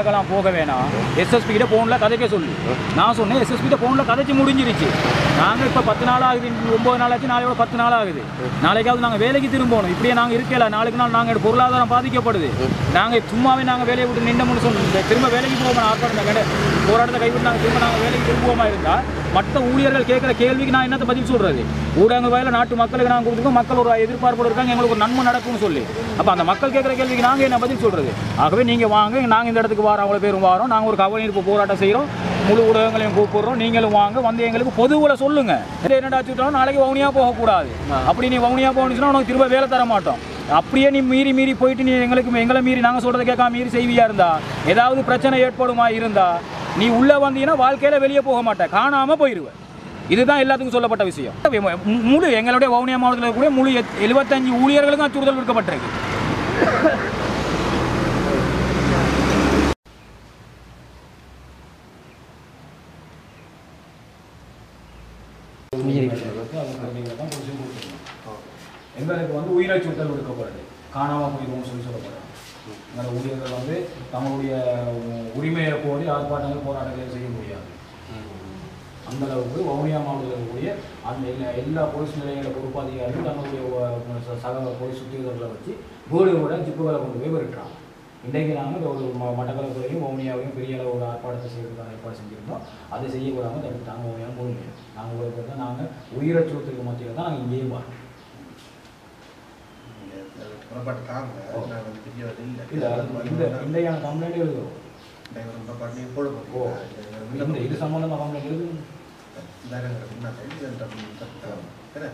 ஏரியாக்கெல்லாம் போக வேணாம். எஸ்எஸ்பி கிட்ட ஃபோனில் கதைக்க சொல்லு. நான் சொன்னேன் எஸ்எஸ்பி கிட்ட ஃபோனில் கதைச்சு முடிஞ்சிருச்சு. நாங்கள் இப்போ பத்து நாள் ஆகுது ஒம்பது நாள் ஆச்சு நாளையோட பத்து நாள் ஆகுது. நாளைக்காவது நாங்கள் வேலைக்கு திரும்பணும். இப்படியே நாங்கள் இருக்கல நாளைக்கு நாள் நாங்கள் பொருளாதாரம் பாதிக்கப்படுது. நாங்கள் சும்மாவே நாங்கள் வேலையை விட்டு நின்றோம்னு சொன்னோம் திரும்ப வேலைக்கு போவோம் ஆர்ப்பாட்டம் கடை போராட்டத்தை கைவிட்டு நாங்கள் திரும்ப நாங்கள் வேலைக்கு திரும்புவோமா இருந்தால் மற்ற ஊழியர்கள் கேட்குற கேள்விக்கு நான் என்னத்தை பதில் சொல்கிறது ஊடகங்கள் வகையில் நாட்டு மக்களுக்கு நாங்கள் கொடுத்துருக்கோம் மக்கள் ஒரு எதிர்பார்ப்போடு இருக்காங்க எங்களுக்கு ஒரு நன்மை நடக்கும்னு சொல்லி. அப்போ அந்த மக்கள் கேட்குற கேள்விக்கு நாங்கள் என்ன பதில் சொல்கிறது ஆகவே நீங்கள் வாங்க நாங்கள் இந்த இடத்துக்கு வரோம் அவ்வளோ பேரும் வரோம். நாங்கள் ஒரு கவனிப்பு போராட்டம் செய்கிறோம் முழு ஊடகங்களையும் கூப்பிடுறோம். நீங்களும் வாங்க வந்து எங்களுக்கு பொதுவில் சொல்லுங்க. என்னடா வச்சுட்டோம் நாளைக்கு வவுனியா போகக்கூடாது. அப்படி நீ வவுனியா போகணுச்சுன்னா உனக்கு திரும்ப வேலை தர மாட்டோம். அப்படியே நீ மீறி மீறி போயிட்டு நீ எங்களுக்கு எங்களை மீறி நாங்கள் சொல்கிறத கேட்காம மீறி செய்வியா இருந்தா? ஏதாவது பிரச்சனை ஏற்படுமா இருந்தா? நீ உள்ளே வந்தீங்கன்னா வாழ்க்கையில் வெளியே போக மாட்ட. காணாமல் போயிடுவேன் இதுதான் எல்லாத்துக்கும் சொல்லப்பட்ட விஷயம். முழு எங்களுடைய வவுனியா மாவட்டத்தில் இருக்கக்கூடிய முழு எத்- எழுபத்தஞ்சு ஊழியர்களுக்கும் அச்சுறுத்தல் விடுக்கப்பட்டிருக்கு. எங்களுக்கு வந்து உயிரச்சுறுத்தல் விடுக்கப்படுது காணாமல் போயிடுவோம் சொல்லி சொல்லப்படுறேன் எங்களோட ஊழியர்கள் வந்து தங்களுடைய உரிமையை கோரி ஆர்ப்பாட்டங்கள் போராட்டங்கள் செய்ய முடியாது. அந்த அளவுக்கு வவுனியா மாவட்டத்தில் இருக்கக்கூடிய அந்த எல்லா எல்லா போலீஸ் நிலையங்கள பொறுப்பாதிகாரிகள் தங்களுடைய சக போலீஸ் உத்தியோகர்களை வச்சு வீடுகளோட ஜிப்புகளை கொண்டு போய் விரட்டுறாங்க இன்றைக்கு நாங்கள் ஒரு ம- மட்டக்களப்புலையும் வவுனியாவையும் பெரிய அளவு ஒரு ஆர்ப்பாட்டத்தை செய்யறதுக்கான ஏற்பாடு செஞ்சுருந்தோம். அதை செய்யக்கூடாமல் தடுத்தாங்க வவுனியா முழுமையாக நாங்கள் உங்களுக்கு தான் நாங்கள் உயிரச்சுவத்துக்கு மத்தியில் தான் நாங்கள் இங்கேயும் வரோம் புறப்பாட்டு தாங்க. நான் வந்து வரல இல்லை. இந்த இன்றையான கம்ப்ளைண்ட் எழுதுகிறோம் புறப்பாட்டு போட ஓ. இந்த இது சம்மந்தமாக கம்ப்ளைண்ட் எழுதுங்க தானங்க இது பண்ணுங்க. என்ன